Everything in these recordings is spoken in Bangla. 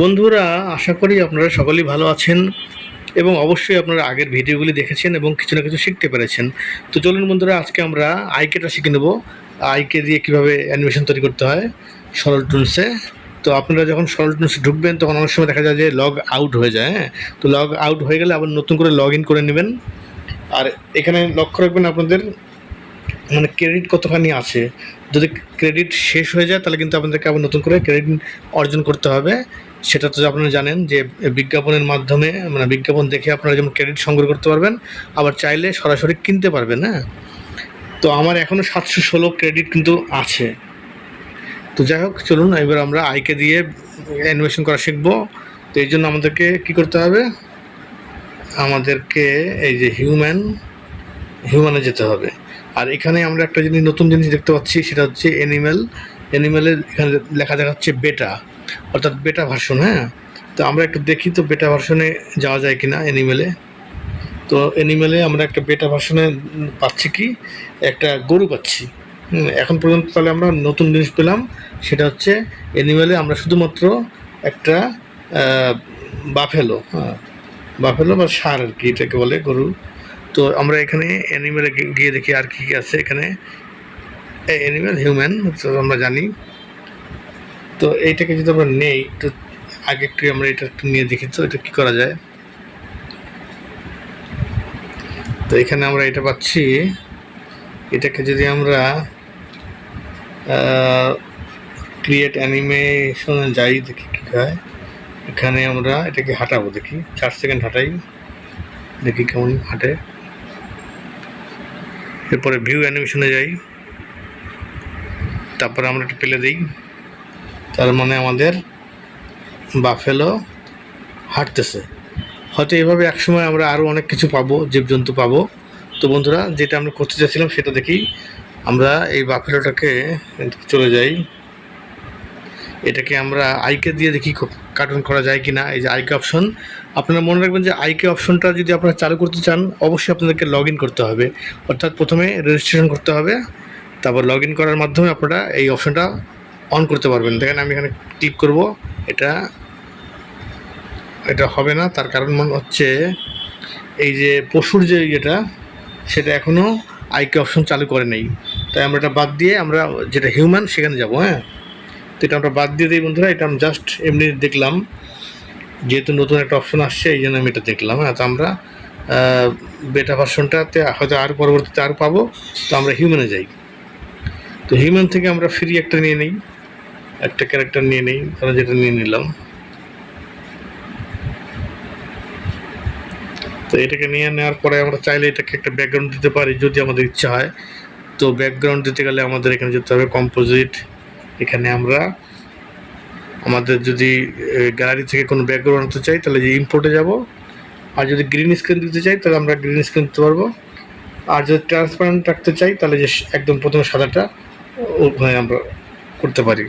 বন্ধুরা, আশা করি আপনারা সকলেই ভালো আছেন এবং অবশ্যই আপনারা আগের ভিডিওগুলি দেখেছেন এবং কিছু না কিছু শিখতে পেরেছেন। তো চলুন বন্ধুরা, আজকে আমরা আইকেটা শিখে নেব। আইকে দিয়ে কীভাবে অ্যানিমেশন তৈরি করতে হয় সরল টুলসে তো আপনারা যখন সরল টুলসে ঢুকবেন, তখন অনেক সময় দেখা যায় যে লগ আউট হয়ে যায় হ্যাঁ? তো লগ আউট হয়ে গেলে আবার নতুন করে লগ ইন করে নেবেন। আর এখানে লক্ষ্য রাখবেন আপনাদের মানে ক্রেডিট কতখানি আছে। যদি ক্রেডিট শেষ হয়ে যায়, তাহলে কিন্তু আপনাদেরকে আবার নতুন করে ক্রেডিট অর্জন করতে হবে। সেটা তো আপনারা জানেন যে বিজ্ঞাপনের মাধ্যমে মানে বিজ্ঞাপন দেখে আপনারা যেমন ক্রেডিট সংগ্রহ করতে পারবেন, আবার চাইলে সরাসরি কিনতে পারবেন হ্যাঁ? তো আমার এখনও সাতশো ষোলো ক্রেডিট কিন্তু আছে। তো যাই হোক, চলুন, এবার আমরা আইকে দিয়ে অ্যানিমেশন করা শিখব। তো এই জন্য আমাদেরকে কি করতে হবে? আমাদেরকে এই যে হিউম্যান হিউম্যানে যেতে হবে। আর এখানে আমরা একটা জিনিস, নতুন জিনিস দেখতে পাচ্ছি, সেটা হচ্ছে অ্যানিম্যাল অ্যানিম্যালের এখানে লেখা দেখাচ্ছে বেটা অর্থাৎ বেটা ভার্সন হ্যাঁ? তো আমরা একটু দেখি তো বেটা ভার্সনে যাওয়া যায় কিনা অ্যানিমেলে তো অ্যানিমেলে আমরা একটা বেটা ভার্সনে পাচ্ছি কি? একটা গরু পাচ্ছি। এখন পর্যন্ত তাহলে আমরা নতুন জিনিস পেলাম, সেটা হচ্ছে অ্যানিমেলে আমরা শুধুমাত্র একটা বাফেলো হ্যাঁ বাফেলো বা সার আর কি এটাকে বলে গরু। তো আমরা এখানে অ্যানিমেলে গিয়ে দেখি আর কি কি আছে এখানে। অ্যানিমেল হিউম্যান আমরা জানি। তো এইটাকে যদি আমরা নেই, তো আগে একটু আমরা এটা একটু নিয়ে দেখি তো, এটা কি করা যায়? তো এখানে আমরা এটা পাচ্ছি, এটাকে যদি আমরা ক্রিয়েট অ্যানিমেশনে যাই, দেখি কী হয়। এখানে আমরা এটাকে হাঁটাবো, দেখি। চার সেকেন্ড হাঁটাই, দেখি কেমন হাঁটে। এরপরে ভিউ অ্যানিমেশনে যাই। তারপরে আমরা একটু পেলে দিই। তার মানে আমাদের বাফেলো হাঁটতেছে। হয়তো এভাবে একসময় আমরা আরও অনেক কিছু পাবো, জীবজন্তু পাবো। তো বন্ধুরা, যেটা আমরা করতে চাচ্ছিলাম সেটা দেখি। আমরা এই বাফেলোটাকে চলে যাই। এটাকে আমরা আইকে দিয়ে দেখি কার্টুন করা যায় কি না এই যে আইকে অপশন। আপনারা মনে রাখবেন যে আইকে অপশনটা যদি আপনারা চালু করতে চান, অবশ্যই আপনাদেরকে লগ করতে হবে। অর্থাৎ প্রথমে রেজিস্ট্রেশন করতে হবে। তারপর লগ করার মাধ্যমে আপনারা এই অপশনটা অন করতে পারবেন। দেখেন আমি এখানে ক্লিক করব, এটা এটা হবে না, তার কারণ মনে হচ্ছে এই যে পশুর যে ইয়েটা, সেটা এখনও আইকে অপশন চালু করে নেই। তাই আমরা এটা বাদ দিয়ে আমরা যেটা হিউম্যান সেখানে যাব হ্যাঁ? তো এটা আমরা বাদ দিয়ে দিই, বন্ধুরা। এটা আমি জাস্ট এমনি দেখলাম, যেহেতু নতুন একটা অপশন আসছে, এই জন্য আমি এটা দেখলাম হ্যাঁ? তো আমরা বেটা ভার্সনটাতে হয়তো আর পরবর্তীতে আর পাবো, তো আমরা হিউম্যানে যাই। তো হিউম্যান থেকে আমরা ফ্রি একটা নিয়ে নিই। একটা ক্যারেক্টার নিয়ে নিই তাহলে যেটা নিয়ে নিলাম। তো এটাকে নিয়ে নেওয়ার পরে আমরা চাইলে এটাকে একটা ব্যাকগ্রাউন্ড দিতে পারি যদি আমাদের ইচ্ছা হয়। তো ব্যাকগ্রাউন্ড দিতে গেলে আমাদের এখানে যেতে হবে কম্পোজিট এখানে আমরা আমাদের যদি গ্যালারি থেকে কোনো ব্যাকগ্রাউন্ড আনতে চাই, তাহলে যে ইম্পোর্টে যাব। আর যদি গ্রিন স্ক্রিন দিতে চাই, তাহলে আমরা গ্রিন স্ক্রিন দিতে পারব। আর যদি ট্রান্সপারেন্ট রাখতে চাই, তাহলে যে একদম প্রথমে সাদাটা ওখানে আমরা করতে পারি।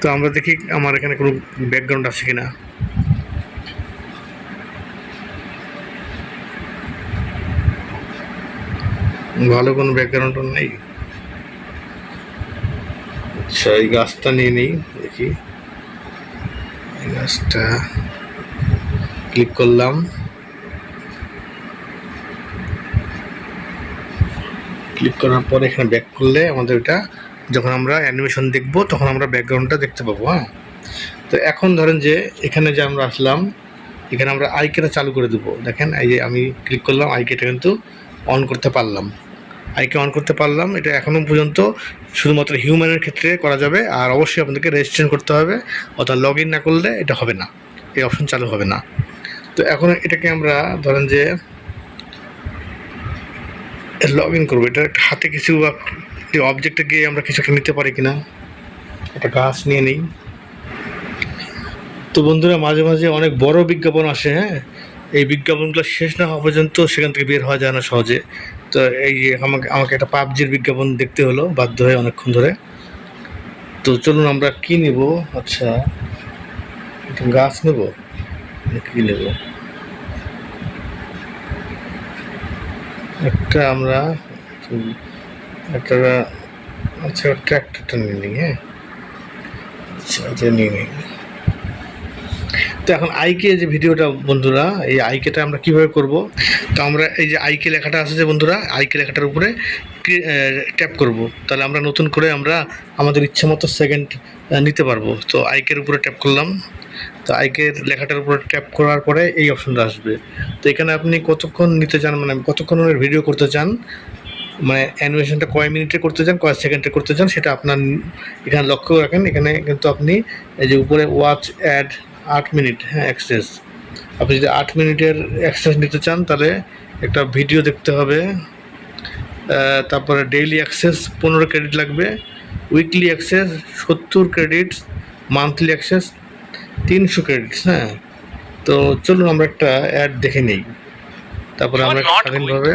তো আমরা দেখি আমার এখানে কোনো ব্যাকগ্রাউন্ড আছে কি না ভালো কোনো ব্যাকগ্রাউন্ড নেই। আচ্ছা এই গাছটা নিয়ে নিই, দেখি। এই গাছটা ক্লিক করলাম। ক্লিক করার পর এখানে ব্যাক করলে আমাদের এটা যখন আমরা অ্যানিমেশন দেখব, তখন আমরা ব্যাকগ্রাউন্ডটা দেখতে পাবো হ্যাঁ? তো এখন ধরেন যে, এখানে যে আমরা আসলাম, এখানে আমরা আইকেটা চালু করে দেবো। দেখেন, এই যে আমি ক্লিক করলাম আইকেটা কিন্তু অন করতে পারলাম। আইকে অন করতে পারলাম, এটা এখনও পর্যন্ত শুধুমাত্র হিউম্যানের ক্ষেত্রে করা যাবে, আর অবশ্যই আপনাদেরকে রেজিস্ট্রেশন করতে হবে, অর্থাৎ লগ না করলে এটা হবে না, এই অপশন চালু হবে না। তো এখন এটাকে আমরা ধরেন যে লগ ইন করব, এটা হাতে কিছু অবজেক্টে গিয়ে আমরা কিছু একটা নিতে পারি কিনা, একটা গাছ নিয়ে নিই। তো বন্ধুরা, মাঝে মাঝে অনেক বড় বিজ্ঞাপন আসে হ্যাঁ? এই বিজ্ঞাপনগুলো শেষ না হওয়া পর্যন্ত সেখান থেকে বের হওয়া যায় না সহজে। তো এই আমাকে আমাকে একটা পাবজির বিজ্ঞাপন দেখতে হলো, বাধ্য হয়ে অনেকক্ষণ ধরে। তো চলুন আমরা কি নেব? আচ্ছা গাছ নেব? কি নেব? একটা আমরা একটা আচ্ছা ট্র্যাক্টরটা নিয়ে নিই হ্যাঁ? আচ্ছা নিয়ে নিই। তো এখন আইকে যে ভিডিওটা, বন্ধুরা, এই আইকেটা আমরা কীভাবে করব? তো আমরা এই যে আইকে লেখাটা আছে যে, বন্ধুরা, আইকে লেখাটার উপরে ট্যাপ করব। তাহলে আমরা নতুন করে আমরা আমাদের ইচ্ছা মতো সেকেন্ড নিতে পারব। তো আইকের উপরে ট্যাপ করলাম। তো আইকের লেখাটার উপরে ট্যাপ করার পরে এই অপশনটা আসবে। তো এখানে আপনি কতক্ষণ নিতে চান মানে কতক্ষণের ভিডিও করতে চান মানে অ্যানিমেশনটা কয় মিনিটে করতে চান কয় সেকেন্ডে করতে চান সেটা আপনার এখানে লক্ষ্য রাখেন। এখানে কিন্তু আপনি এই যে উপরে ওয়াচ অ্যাড আট মিনিট হ্যাঁ অ্যাক্সেস আপনি যদি আট মিনিটের অ্যাক্সেস নিতে চান তাহলে একটা ভিডিও দেখতে হবে। তারপরে ডেইলি অ্যাক্সেস পনেরো ক্রেডিট লাগবে। উইকলি অ্যাক্সেস সত্তর ক্রেডিট মান্থলি অ্যাক্সেস তিনশো ক্রেডিটস হ্যাঁ। তো চলুন আমরা একটা অ্যাড দেখে নিই। তারপরে আমরা স্বাধীনভাবে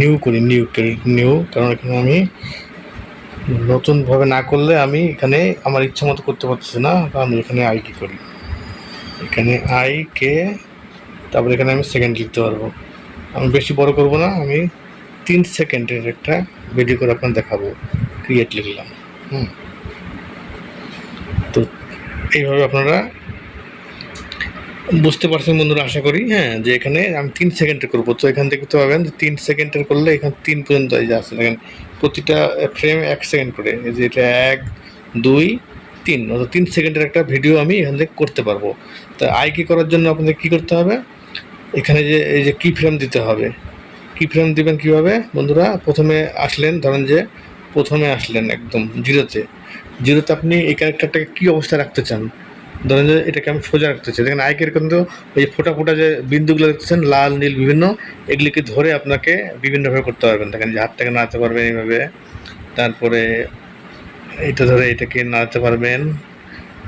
নিউ করি নিউ নিউ কারণ এখানে আমি নতুনভাবে না করলে আমি এখানে আমার ইচ্ছা মতো করতে পারতেছি না আমি এখানে আই কি করি। এখানে আই কে তারপরে এখানে আমি সেকেন্ড লিখতে পারব। আমি বেশি বড় করব না, আমি তিন সেকেন্ডের একটা ভিডিও করে আপনার দেখাবো ক্রিয়েট লিখলাম, হুম। তো এইভাবে আপনারা বুঝতে পারছেন বন্ধুরা, আশা করি হ্যাঁ যে এখানে আমি তিন সেকেন্ডে করব। তো এখান থেকে তো পাবেন যে তিন সেকেন্ডের করলে এখানে তিন পর্যন্ত এই যে আছে, দেখেন, প্রতিটা ফ্রেম এক সেকেন্ড করে। এই যে এটা এক, দুই, তিন, অর্থাৎ তিন সেকেন্ডের একটা ভিডিও আমি এখান থেকে করতে পারব। তা আই কি করার জন্য আপনাদের কী করতে হবে? এখানে যে, এই যে কি ফ্রেম দিতে হবে। কি ফ্রেম দিবেন কীভাবে? বন্ধুরা, প্রথমে আসলেন, ধরেন যে প্রথমে আসলেন একদম জিরোতে জিরোতে আপনি এই ক্যারেক্টারটাকে কী অবস্থায় রাখতে চান? ধরেন যে এটাকে আমি সোজা রাখতে চাই দেখেন আইকের কিন্তু ওই যে ফোটা ফোটা যে বিন্দুগুলো দেখতেছেন, লাল, নীল, বিভিন্ন, এগুলিকে ধরে আপনাকে বিভিন্নভাবে করতে পারবেন। দেখেন যে হাতটাকে নাড়াতে পারবেন এইভাবে, তারপরে এটা ধরে এটাকে নাড়াতে পারবেন,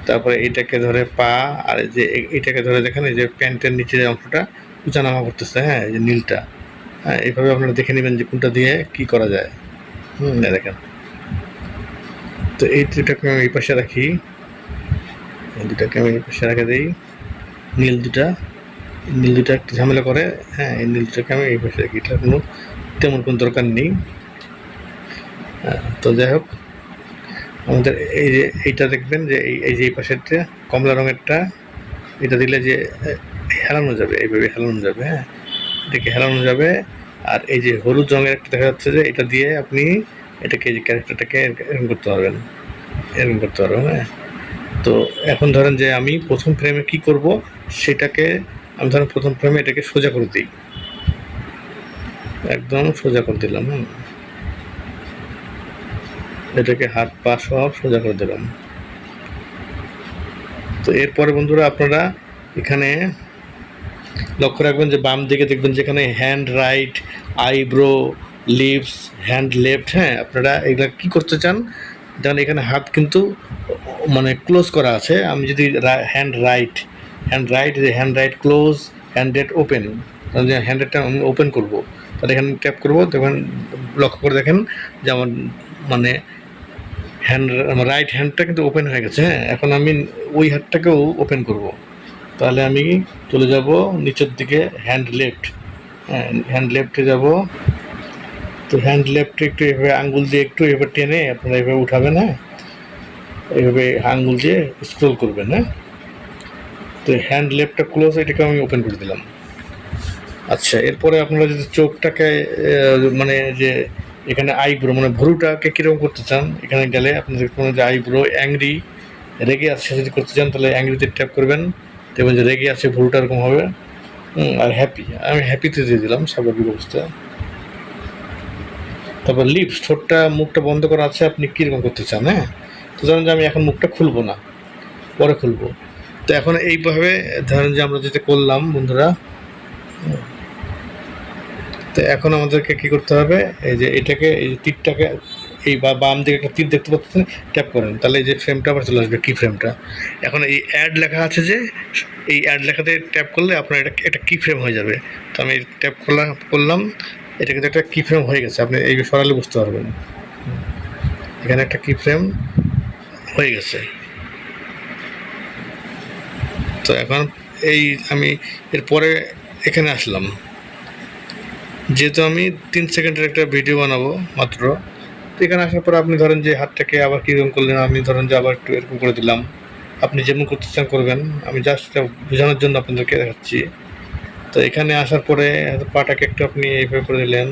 তারপরে এটাকে ধরে পা, আর এই যে এটাকে ধরে দেখেন এই যে প্যান্টের নিচে যে অংশটা উঁচা নামা করতেছে হ্যাঁ এই যে নীলটা। হ্যাঁ এইভাবে আপনারা দেখে নেবেন যে কোনটা দিয়ে কি করা যায়। হুম দেখেন। তো এই দুটাকে আমি এই পাশে রাখি। এই দুটাকে আমি পাশে রেখে দিই। নীল দুটা নীল দুটা একটু ঝামেলা করে হ্যাঁ এই নীল দুটাকে আমি এই পাশে রাখি এটা কোনো তেমন কোনো দরকার নেই। তো যাই হোক, আমাদের এই যে এইটা দেখবেন যে এই যে এই পাশেরটা, কমলা রঙেরটা, এটা দিলে যে হেলানো যাবে, এইভাবে হেলানো যাবে হ্যাঁ। এটাকে হেলানো যাবে। আর এই যে হলুদ রঙের একটা দেখা যাচ্ছে যে, এটা দিয়ে আপনি এটাকে যে ক্যারেক্টারটাকে এরকম করতে পারবেন। এরকম করতে পারবেন হ্যাঁ। তো এখন ধরেন যে আমি প্রথম ফ্রেমে কি করব? সেটাকে, আমি ধরেন প্রথম ফ্রেমে এটাকে সোজা করে দিই। একদম সোজা করে দিলাম হ্যাঁ এটাকে হাত, পা সব সোজা করে দিলাম। তো এরপরে বন্ধুরা আপনারা এখানে লক্ষ্য রাখবেন যে বাম দিকে দেখবেন যেখানে hand right eyebrow lips hand left হ্যাঁ আপনারা এগুলা কি করতে চান? যেমন এখানে হাত কিন্তু মানে ক্লোজ করা আছে, আমি যদি হ্যান্ড রাইট হ্যান্ড রাইট যে hand right close hand right open hand রেটটা আমি ওপেন করব, তাহলে এখানে ট্যাপ করব দেখবেন লক্ষ্য করে দেখেন যে আমার মানে হ্যান্ড রাইট হ্যান্ডটা কিন্তু ওপেন হয়ে গেছে হ্যাঁ এখন আমি ওই হাতটাকেও ওপেন করব। তাহলে আমি চলে যাব নিচের দিকে হ্যান্ড লেফট হ্যাঁ হ্যান্ড লেফটে যাব, তো হ্যান্ড লেফটে একটু এভাবে আঙ্গুল দিয়ে একটু এভাবে টেনে আপনারা এভাবে উঠাবেন হ্যাঁ এইভাবে আঙ্গুল দিয়ে স্ক্রল করবেন হ্যাঁ? তো হ্যান্ড লেফটটা ক্লোজ এটাকে আমি ওপেন করে দিলাম। আচ্ছা এরপরে আপনারা যদি চোখটাকে মানে যে এখানে আইব্রো মানে ভরুটাকে কীরকম করতে চান, এখানে গেলে আপনাদের কোনো যে আইব্রো অ্যাংরি রেগে আছে, যদি করতে চান, তাহলে অ্যাংরিতে ট্যাপ করবেন। দেখবেন যে রেগে আছে, ভরুটা এরকম হবে। আর হ্যাপি আমি হ্যাপিতে দিয়ে দিলাম, স্বাভাবিক অবস্থা। তারপর লিপস ঠোঁটটা, মুখটা বন্ধ করা আছে, আপনি কীরকম করতে চান হ্যাঁ? ধরেন যে আমি এখন মুখটা খুলবো না, পরে খুলবো। তো এখন এইভাবে ধরেন যে আমরা যেটা করলাম বন্ধুরা। তো এখন আমাদেরকে কি করতে হবে, এই যে এটাকে, এই যে তীরটাকে, এই বা বাম দিকে একটা তীর দেখতে পাচ্ছেন, ট্যাপ করেন। তাহলে এই যে ফ্রেমটা আবার চলে আসবে, কি ফ্রেমটা এখন এই অ্যাড লেখা আছে যে, এই অ্যাড লেখাতে ট্যাপ করলে আপনার এটা এটা কি ফ্রেম হয়ে যাবে? তো আমি ট্যাপ করলাম করলাম এটা কিন্তু একটা কি ফ্রেম হয়ে গেছে, আপনি এই সরালে বুঝতে পারবেন। এখানে একটা কি ফ্রেম হয়ে গেছে। তো এখন এই আমি এরপরে এখানে আসলাম। যেহেতু আমি তিন সেকেন্ডের একটা ভিডিও বানাবো মাত্র, তো এখানে আসার পর আপনি ধরেন যে হাতটাকে আবার কীরকম করলেন, আমি ধরেন যে আবার একটু এরকম করে দিলাম। আপনি যেমন করতে চান করবেন, আমি জাস্ট বোঝানোর জন্য আপনাদেরকে দেখাচ্ছি। তো এখানে আসার পরে পাটাকে একটু আপনি এইভাবে করে দিলেন।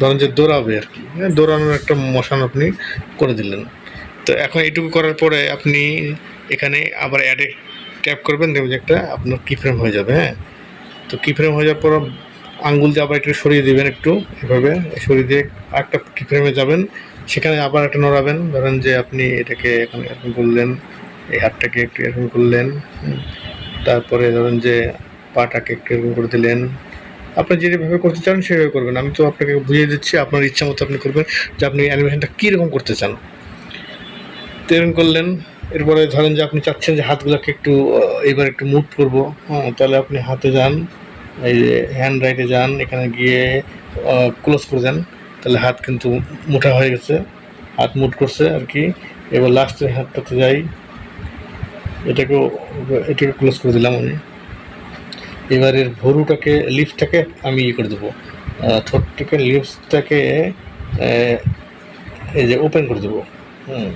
ধরেন যে দৌড়াবে আর কি। হ্যাঁ, দৌড়ানোর একটা মশান আপনি করে দিলেন। তো এখন এইটুকু করার পরে আপনি এখানে আবার অ্যাডে ট্যাপ করবেন দেখবেন যে একটা আপনার কি ফ্রেম হয়ে যাবে হ্যাঁ। তো কি ফ্রেম হয়ে যাওয়ার পর আঙ্গুল দিয়ে আবার একটু সরিয়ে দেবেন একটু এভাবে সরিয়ে দিয়ে একটা কি ফ্রেমে যাবেন। সেখানে আবার একটা নড়াবেন ধরেন যে আপনি এটাকে এখন এরকম করলেন এই হাতটাকে একটু এরকম করলেন তারপরে ধরেন যে পাটাকে একটু এরকম করে দিলেন আপনি যেভাবে করতে চান সেভাবে করবেন। আমি তো আপনাকে বুঝিয়ে দিচ্ছি, আপনার ইচ্ছা মতো আপনি করবেন যে আপনি অ্যানিমেশনটা কীরকম করতে চান। তো করলেন, এরপরে ধরেন যে আপনি চাচ্ছেন যে হাতগুলোকে একটু এবার একটু মুভ করব। হ্যাঁ তাহলে আপনি হাতে যান, এই যে হ্যান্ড রাইটে যান, এখানে গিয়ে ক্লোজ করে দেন। তাহলে হাত কিন্তু মোটা হয়ে গেছে, হাত মুট করছে আর কি। এবার লাস্টের হাতটাতে যাই। এটাকেও, এটাকে ক্লোজ করে দিলাম আমি। এবারের ভরুটাকে লিপসটাকে আমি ইয়ে করে দেবো। আহ, ঠোঁটটাকে লিপসটাকে এই যে ওপেন করে দেবো। হুম।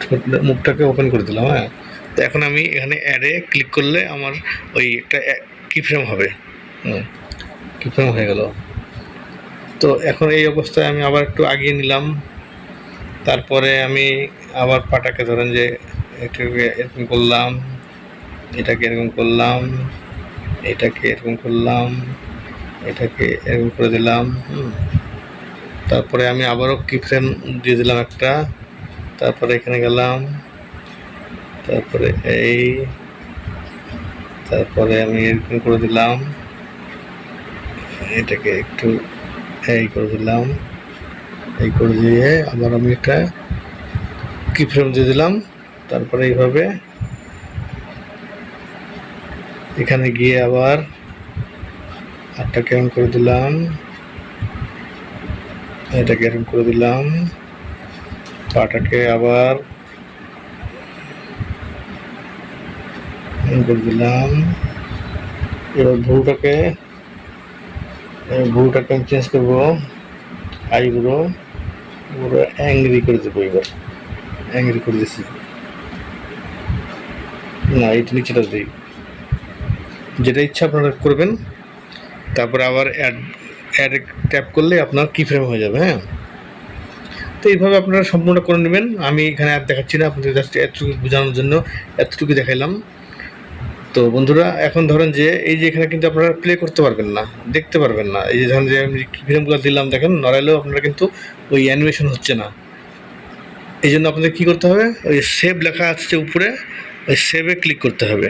ঠোঁট মুখটাকে ওপেন করে দিলাম হ্যাঁ। তো এখন আমি এখানে অ্যাডে ক্লিক করলে আমার ওই একটা কি ফ্রেম হবে। হুম। কি ফ্রেম হয়ে গেল। তো এখন এই অবস্থায় আমি আবার একটু আগিয়ে নিলাম। তারপরে আমি আবার পাটাকে ধরেন যে এটাকে এরকম করলাম এটাকে এরকম করলাম। এটাকে এরকম করলাম, এটাকে এরকম করে দিলাম তারপরে আমি আবারও কি ফ্রেম দিয়ে দিলাম একটা, তারপরে এখানে গেলাম, তারপরে এই, তারপরে আমি এরকম করে দিলাম, এটাকে একটু এই করে দিলাম, এই করে দিয়ে আবার আমি একটা কি ফ্রেম দিয়ে দিলাম, তারপরে এইভাবে এখানে গিয়ে আবার আটটা কেমন করে দিলাম? এটাকে এরকম করে দিলাম? পাটাকে আবার করে দিলাম। এবার ভুটাকে ভুটাকে আমি চেঞ্জ করব। আইব্রো পুরো অ্যাংরি করে দেবো এবার। অ্যাংরি করে দিছি। না, এটা নিচেটা দিই। যেটা ইচ্ছা আপনারা করবেন, তারপরে আবার অ্যাড অ্যাড ট্যাপ করলে আপনার কি ফ্রেম হয়ে যাবে হ্যাঁ? তো এইভাবে আপনারা সম্পূর্ণ করে নেবেন। আমি এখানে আর দেখাচ্ছি না, আপনাদের জাস্ট এতটুকু বোঝানোর জন্য এতটুকু দেখাইলাম। তো বন্ধুরা, এখন ধরেন যে এই যে এখানে কিন্তু আপনারা প্লে করতে পারবেন না, দেখতে পারবেন না। এই যে ধরেন যে আমি ফিল্মগুলো দিলাম, দেখেন, নড়াইলেও আপনারা কিন্তু ওই অ্যানিমেশন হচ্ছে না। এই জন্য আপনাদের কী করতে হবে? ওই সেভ লেখা আসছে উপরে, ওই সেভে ক্লিক করতে হবে।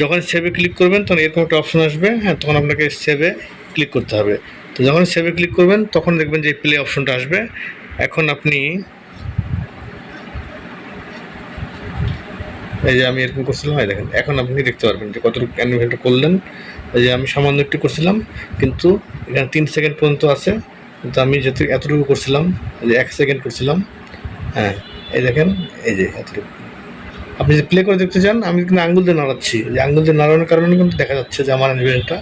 যখন সেভে ক্লিক করবেন, তখন এরকম একটা অপশন আসবে হ্যাঁ তখন আপনাকে সেভে ক্লিক করতে হবে। তো যখন সেভে ক্লিক করবেন, তখন দেখবেন যে প্লে অপশনটা আসবে। এখন আপনি এই যে আমি এরকম করছিলাম, এই দেখেন, এখন আপনি দেখতে পারবেন যে কতটুকু অ্যানিমেশনটা করলেন। এই যে আমি সামান্য একটু করছিলাম, কিন্তু এখানে তিন সেকেন্ড পর্যন্ত আছে। কিন্তু আমি যেহেতু এতটুকু করছিলাম যে এক সেকেন্ড করছিলাম হ্যাঁ এই দেখেন, এই যে এতটুকু। আপনি যদি প্লে করে দেখতে চান আমি কিন্তু আঙ্গুল দিয়ে নাড়াচ্ছি। যে আঙ্গুল দিয়ে নাড়ানোর কারণে কিন্তু দেখা যাচ্ছে যে আমার অ্যানিমেশনটা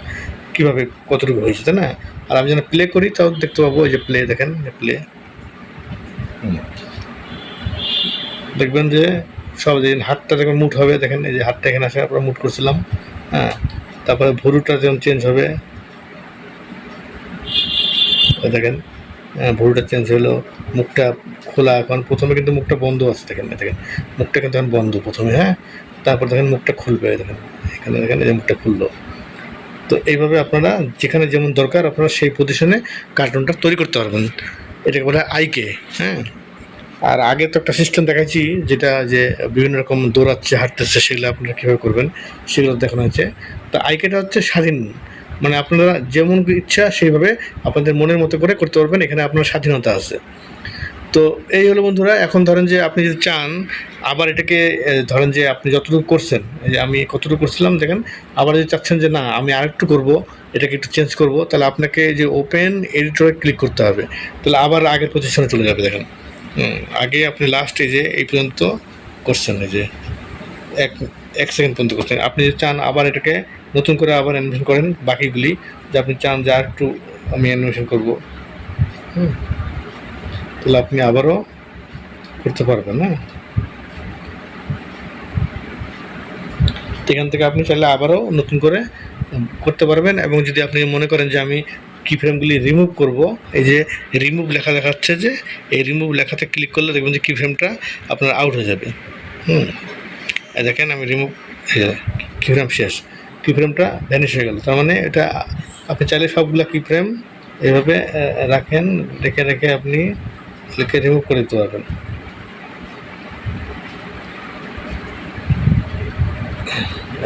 কীভাবে কতটুকু হয়েছে তাই না? আর আমি যেন প্লে করি তাও দেখতে পাবো ওই যে প্লে দেখেন প্লে দেখবেন যে সব যে হাতটা যখন মুট হবে দেখেন এই যে হাতটা এখানে আসে আমরা মুট করছিলাম হ্যাঁ? তারপরে ভরুটা যখন চেঞ্জ হবে দেখেন হ্যাঁ, ভরুটা চেঞ্জ হলো মুখটা খোলা এখন প্রথমে কিন্তু মুখটা বন্ধ আছে দেখেন দেখেন। মুখটা কিন্তু এখন বন্ধ প্রথমে হ্যাঁ? তারপর দেখেন মুখটা খুলবে দেখেন। এখানে দেখেন এই মুখটা খুললো। তো এইভাবে আপনারা যেখানে যেমন দরকার আপনারা সেই পজিশনে কার্টুনটা তৈরি করতে পারবেন। এটাকে বলে আইকে হ্যাঁ? আর আগে তো একটা সিস্টেম দেখাচ্ছি যেটা যে বিভিন্ন রকম দৌড়াচ্ছে, হাঁটতেছে, সেগুলো আপনারা কীভাবে করবেন, সেগুলো দেখানো হয়েছে। তো আইকেটা হচ্ছে স্বাধীন। মানে আপনারা যেমন ইচ্ছা সেইভাবে আপনাদের মনের মতো করে করতে পারবেন, এখানে আপনার স্বাধীনতা আছে। তো এই হলো বন্ধুরা, এখন ধরেন যে আপনি যদি চান, আবার এটাকে ধরেন যে আপনি যতটুকু করছেন যে আমি কতটুকু করছিলাম দেখেন, আবার যদি চাচ্ছেন যে না, আমি আরেকটু করব, এটাকে একটু চেঞ্জ করব, তাহলে আপনাকে যে ওপেন এডিটরে ক্লিক করতে হবে। তাহলে আবার আগের পজিশনে চলে যাবে দেখেন। আগে আপনি লাস্ট এই যে, এই পর্যন্ত করছেন, এই যে এক এক সেকেন্ড পর্যন্ত করছেন। আপনি যদি চান আবার এটাকে নতুন করে আবার অ্যানিমেশন করেন, বাকিগুলি, যে আপনি চান যে আর একটু আমি অ্যানিমেশন করব। হুম। তাহলে আপনি আবারও করতে পারবেন হ্যাঁ? না এখান থেকে আপনি চাইলে আবারও নতুন করে করতে পারবেন এবং যদি আপনি মনে করেন যে আমি কি ফ্রেমগুলি রিমুভ করব, এই যে রিমুভ লেখা দেখাচ্ছে যে, এই রিমুভ লেখাতে ক্লিক করলে দেখবেন যে কি ফ্রেমটা আপনার আউট হয়ে যাবে। হুম। দেখেন আমি রিমুভ কি ফ্রেম শেষ কি ফ্রেমটা ভ্যানিশ হয়ে গেল। তার মানে এটা আপনি চাইলে সবগুলো কি ফ্রেম এভাবে রাখেন, রেখে রেখে আপনি লিখে রিমুভ করে দিতে পারবেন।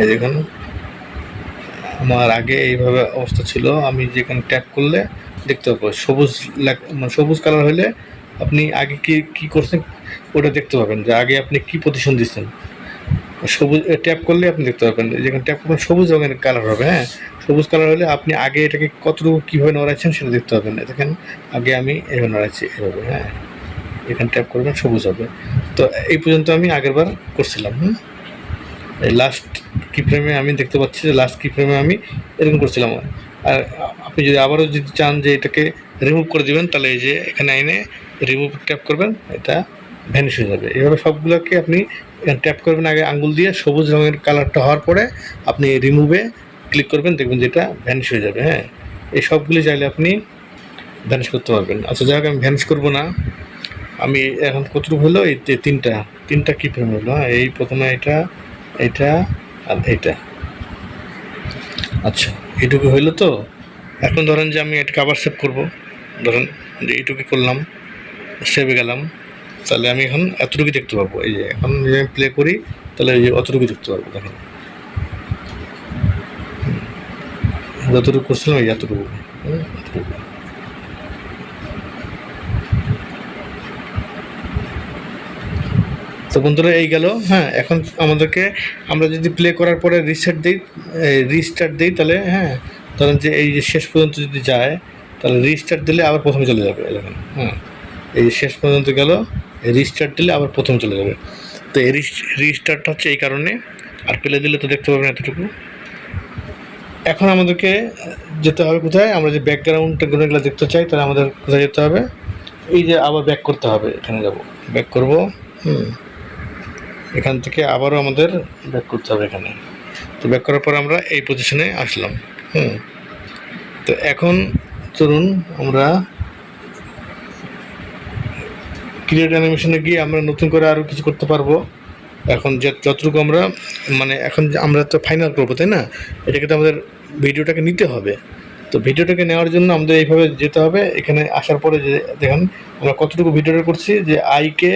এই দেখুন, আমার আগে এইভাবে অবস্থা ছিল, আমি যেখানে ট্যাপ করলে দেখতে পাবো। সবুজ মানে সবুজ কালার হলে আপনি আগে কি কি করছেন, ওটা দেখতে পাবেন যে আগে আপনি কি পজিশন দিচ্ছেন। সবুজ ট্যাপ করলে আপনি দেখতে পাবেন যেখানে ট্যাপ করবেন সবুজ রঙের কালার হবে হ্যাঁ? সবুজ কালার হলে আপনি আগে এটাকে কতটুকু কীভাবে নড়াচ্ছেন সেটা দেখতে পাবেন দেখেন, আগে আমি এভাবে নড়াচ্ছি, এভাবে হ্যাঁ? এখানে ট্যাপ করবেন, সবুজ হবে। তো এই পর্যন্ত আমি আগেরবার করছিলাম, হুম? এই লাস্ট কি ফ্রেমে আমি দেখতে পাচ্ছি যে লাস্ট কি ফ্রেমে আমি এরকম করছিলাম। আর আপনি যদি আবারও যদি চান যে এটাকে রিমুভ করে দিবেন, তাহলে এই যে এখানে এনে রিমুভ ট্যাপ করবেন, এটা ভ্যানিশ হয়ে যাবে। এভাবে সবগুলোকে আপনি ট্যাপ করবেন আগে আঙ্গুল দিয়ে, সবুজ রঙের কালারটা হওয়ার পরে আপনি রিমুভে ক্লিক করবেন, দেখবেন যেটা ভ্যানিশ হয়ে যাবে হ্যাঁ? এই সবগুলি চাইলে আপনি ভ্যানিশ করতে পারবেন। আচ্ছা যাই হোক, আমি ভ্যানিশ করব না। আমি এখন কতটুকু হলো? এই তিনটা তিনটা কি ফ্রেম হলো হ্যাঁ? এই প্রথমে এটা এটা আর এটা আচ্ছা এইটুকু হইল তো? এখন ধরেন যে আমি এটাকে আবার সেভ করব। ধরেন যে এইটুকু করলাম সেভে গেলাম। তাহলে আমি এখন এতটুকু দেখতে পাবো। এই যে এখন যদি আমি প্লে করি, তাহলে এই যে অতটুকু দেখতে পারব দেখেন। যতটুকু করছিলাম, এই এতটুকু। তো বন্ধুরা, এই গেল। হ্যাঁ এখন আমাদেরকে আমরা যদি প্লে করার পরে রিসেট দিই রিস্টার্ট দিই, তাহলে হ্যাঁ ধরেন যে এই যে শেষ পর্যন্ত যদি যায়, তাহলে রিস্টার্ট দিলে আবার প্রথমে চলে যাবে দেখেন। হ্যাঁ এই শেষ পর্যন্ত গেল। রিস্টার্ট দিলে আবার প্রথম চলে যাবে। তো এই রিস্টার্টটা হচ্ছে এই কারণে। আর পেলে দিলে তো দেখতে পাবেন এতটুকু। এখন আমাদেরকে যেতে হবে কোথায়? আমরা যে ব্যাকগ্রাউন্ডটা গুলোগুলো দেখতে চাই, তাহলে আমাদের কোথায় যেতে হবে? এই যে আবার ব্যাক করতে হবে, এখানে যাব। ব্যাক করব, হুম। এখান থেকে আবারও আমাদের ব্যাক করতে হবে এখানে। তো ব্যাক করার পর আমরা এই পজিশনে আসলাম, হুম। তো এখন চলুন আমরা ক্রিয়েট অ্যানিমেশনে গিয়ে আমরা নতুন করে আরও কিছু করতে পারব। এখন যে যতটুকু আমরা মানে এখন আমরা তো ফাইনাল করব, তাই না? এটাকে তো আমাদের ভিডিওটাকে নিতে হবে। তো ভিডিওটাকে নেওয়ার জন্য আমাদের এইভাবে যেতে হবে। এখানে আসার পরে যে দেখেন, আমরা কতটুকু ভিডিওটা করছি, যে আইকে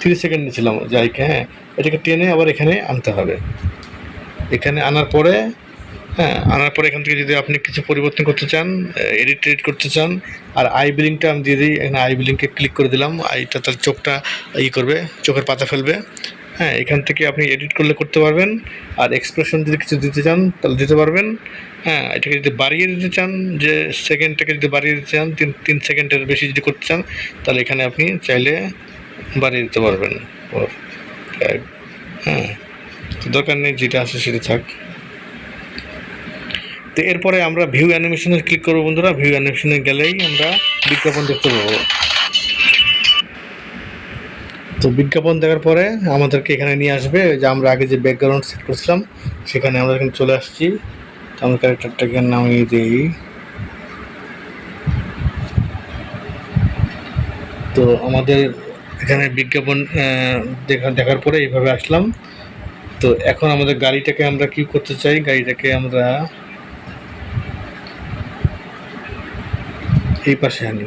থ্রি সেকেন্ড নিয়েছিলাম, যে আইকে হ্যাঁ এটাকে টেনে আবার এখানে আনতে হবে। এখানে আনার পরে হ্যাঁ আনার পরে এখান থেকে যদি আপনি কিছু পরিবর্তন করতে চান এডিট টেডিট করতে চান, আর আই বিলিংটা আমি দিয়ে দিই, এখানে আই বিলিংকে ক্লিক করে দিলাম আইটা তার চোখটা ই করবে, চোখের পাতা ফেলবে। হ্যাঁ এখান থেকে আপনি এডিট করলে করতে পারবেন, আর এক্সপ্রেশন যদি কিছু দিতে চান, তাহলে দিতে পারবেন। হ্যাঁ এটাকে যদি বাড়িয়ে দিতে চান, যে সেকেন্ডটাকে যদি বাড়িয়ে দিতে চান, তিন তিন সেকেন্ডের বেশি যদি করতে চান, তাহলে এখানে আপনি চাইলে বাড়িয়ে দিতে পারবেন। হ্যাঁ দরকার নেই, যেটা আছে সেটা থাক। তো এরপরে আমরা ভিউ অ্যানিমেশনে ক্লিক করব বন্ধুরা। ভিউ অ্যানিমেশনে গেলেই আমরা বিজ্ঞাপন দেখতে পাবো। তো বিজ্ঞাপন দেখার পরে আমাদেরকে এখানে নিয়ে আসবে। যে আমরা আগে যে ব্যাকগ্রাউন্ড সেট করছিলাম, সেখানে আমরা এখানে চলে আসছি। তো আমরা ক্যারেক্টারটাকে নামিয়ে দিই। তো আমাদের এখানে বিজ্ঞাপন দেখা দেখার পরে এইভাবে আসলাম। তো এখন আমাদের গাড়িটাকে আমরা কি করতে চাই? গাড়িটাকে আমরা এই পাশে আনি।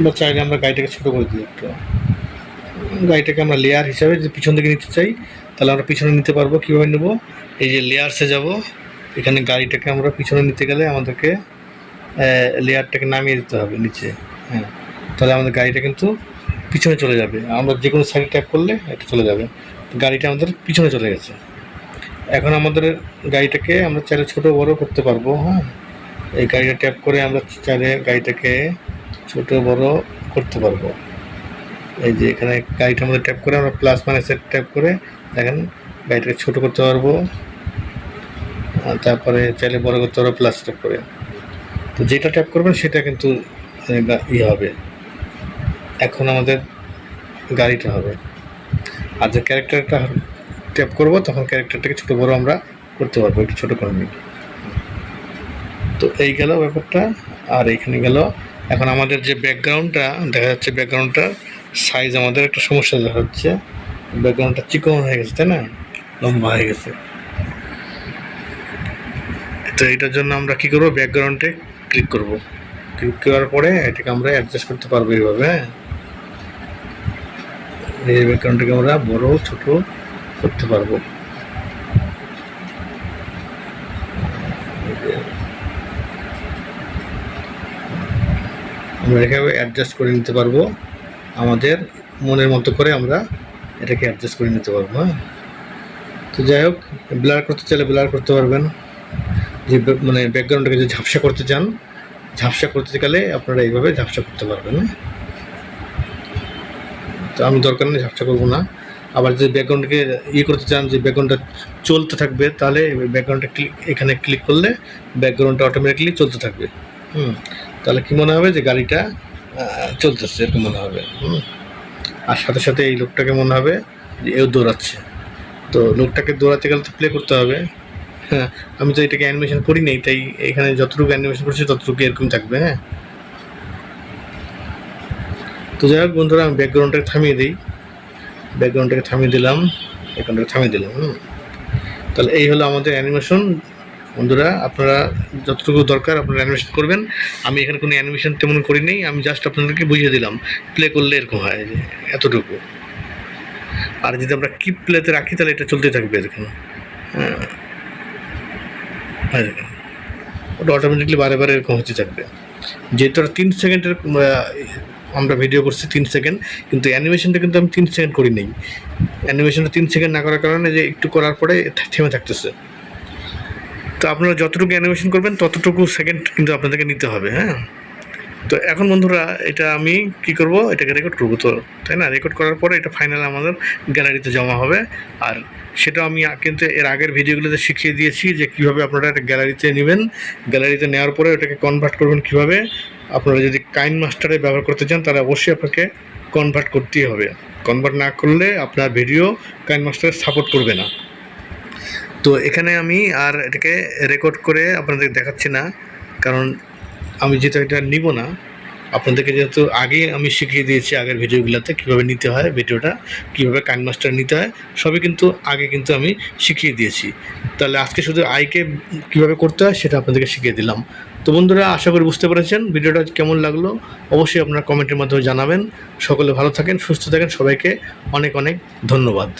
বা চাইলে আমরা গাড়িটাকে ছোটো করে দিই একটু। গাড়িটাকে আমরা লেয়ার হিসাবে যদি পিছন দিকে নিতে চাই, তাহলে আমরা পিছনে নিতে পারব। কীভাবে নেব? এই যে লেয়ারসে যাব। এখানে গাড়িটাকে আমরা পিছনে নিতে গেলে আমাদেরকে লেয়ারটাকে নামিয়ে দিতে হবে নিচে। হ্যাঁ। তাহলে আমাদের গাড়িটা কিন্তু পিছনে চলে যাবে। আমরা যে কোনো সাইড ট্যাপ করলে এটা চলে যাবে। গাড়িটা আমাদের পিছনে চলে গেছে। এখন আমাদের গাড়িটাকে আমরা চাইলে ছোটো বড় করতে পারব হ্যাঁ? এই গাড়িটা ট্যাপ করে আমরা চাইলে গাড়িটাকে ছোট বড় করতে পারব। এই যে এখানে গাড়িটা আমাদের ট্যাপ করে আমরা প্লাস মাইনাসের ট্যাপ করে দেখেন গাড়িটাকে ছোট করতে পারব। তারপরে চাইলে বড় করতে পারব প্লাস ট্যাপ করে। তো যেটা ট্যাপ করবেন সেটা কিন্তু ইয়ে হবে। এখন আমাদের গাড়িটা হবে। আর যে ক্যারেক্টারটা ট্যাপ করব, তখন ক্যারেক্টারটাকে ছোটো বড়ো আমরা করতে পারব, একটু ছোটো করে নিই। তো এই গেল ব্যাপারটা, আর এইখানে গেল, এখন আমাদের যে ব্যাকগ্রাউন্ডটা দেখা যাচ্ছে ব্যাকগ্রাউন্ডটার সাইজ আমাদের একটা সমস্যা দেখা যাচ্ছে। ব্যাকগ্রাউন্ডটা চিকন হয়ে গেছে, তাই না? লম্বা হয়ে গেছে। তো এটার জন্য আমরা কি করব? ব্যাকগ্রাউন্ডে ক্লিক করব। ক্লিক করার পরে এটাকে আমরা অ্যাডজাস্ট করতে পারব এইভাবে হ্যাঁ? এই ব্যাকগ্রাউন্ডটাকে আমরা বড়, ছোট করতে পারব। আমরা এখানে অ্যাডজাস্ট করে নিতে পারব। আমাদের মনের মতো করে আমরা এটাকে অ্যাডজাস্ট করে নিতে পারব হ্যাঁ? তো যাই হোক ব্লার করতে চাইলে ব্লার করতে পারবেন। যে মানে ব্যাকগ্রাউন্ডটাকে যদি ঝাপসা করতে চান, ঝাপসা করতে গেলে আপনারা এইভাবে ঝাপসা করতে পারবেন? তো আমি দরকার নেই ঝাপসা করব না। আবার যদি ব্যাকগ্রাউন্ডকে ইয়ে করতে চান, যে ব্যাকগ্রাউন্ডটা চলতে থাকবে, তাহলে ব্যাকগ্রাউন্ডটা ক্লিক এখানে ক্লিক করলে ব্যাকগ্রাউন্ডটা অটোমেটিকলি চলতে থাকবে। হুম, তাহলে কী মনে হবে যে গাড়িটা চলতেছে, এরকম মনে হবে। হুম, আর সাথে সাথে এই লোকটাকে মনে হবে যে এও দৌড়াচ্ছে। তো লোকটাকে দৌড়াতে গেলে তো প্লে করতে হবে। হ্যাঁ আমি তো এটাকে অ্যানিমেশন করি নাই, তাই এখানে যতটুকু অ্যানিমেশন করছি ততটুকু এরকম থাকবে হ্যাঁ। তো যাই হোক বন্ধুরা, আমি ব্যাকগ্রাউন্ডটাকে থামিয়ে দিই। ব্যাকগ্রাউন্ডটাকে থামিয়ে দিলাম ব্যাকগ্রাউন্ডটাকে থামিয়ে দিলাম, হুম। তাহলে এই হলো আমাদের অ্যানিমেশন বন্ধুরা, আপনারা যতটুকু দরকার আপনারা অ্যানিমেশন করবেন। আমি এখানে কোনো অ্যানিমেশন তেমন করি নেই আমি জাস্ট আপনাদেরকে বুঝিয়ে দিলাম প্লে করলে এরকম হয় যে এতটুকু। আর যদি আমরা কিপ প্লেতে রাখি, তাহলে এটা চলতে থাকবে এরকম। হ্যাঁ। হ্যাঁ। ওটা অটোমেটিকলি বারে বারে এরকম হতে থাকবে। যেহেতু তিন সেকেন্ডের আমরা ভিডিও করছি তিন সেকেন্ড কিন্তু অ্যানিমেশনটা কিন্তু আমি তিন সেকেন্ড করি নেই। অ্যানিমেশনটা তিন সেকেন্ড না করার কারণে যে একটু করার পরে থেমে থাকতেছে। তো আপনারা যতটুকু অ্যানিমেশন করবেন, ততটুকু সেকেন্ড কিন্তু আপনাদেরকে নিতে হবে হ্যাঁ? তো এখন বন্ধুরা, এটা আমি কি করব? এটাকে রেকর্ড করব তো, তাই না? রেকর্ড করার পরে এটা ফাইনাল আমাদের গ্যালারিতে জমা হবে। আর সেটা আমি কিন্তু এর আগের ভিডিওগুলোতে শিখিয়ে দিয়েছি যে কীভাবে আপনারা এটা গ্যালারিতে নেবেন। গ্যালারিতে নেওয়ার পরে ওটাকে কনভার্ট করবেন কীভাবে? আপনারা যদি কাইন মাস্টারে ব্যবহার করতে চান, তাহলে অবশ্যই আপনাকে কনভার্ট করতেই হবে। কনভার্ট না করলে আপনার ভিডিও কাইন মাস্টারে সাপোর্ট করবে না। তো এখানে আমি আর এটাকে রেকর্ড করে আপনাদের দেখাচ্ছি না, কারণ আমি যেটা এটা নিব না, আপনাদেরকে যেহেতু আগে আমি শিখিয়ে দিয়েছি আগের ভিডিওগুলোতে কীভাবে নিতে হয়, ভিডিওটা কীভাবে কাইন মাস্টার নিতে হয়, সবই কিন্তু আগে কিন্তু আমি শিখিয়ে দিয়েছি। তাহলে আজকে শুধু আইকে কীভাবে করতে হয় সেটা আপনাদেরকে শিখিয়ে দিলাম। তো বন্ধুরা, আশা করি বুঝতে পেরেছেন, ভিডিওটা কেমন লাগল অবশ্যই আপনারা কমেন্টের মাধ্যমে জানাবেন। সকলে ভালো থাকেন, সুস্থ থাকেন, সবাইকে অনেক অনেক ধন্যবাদ।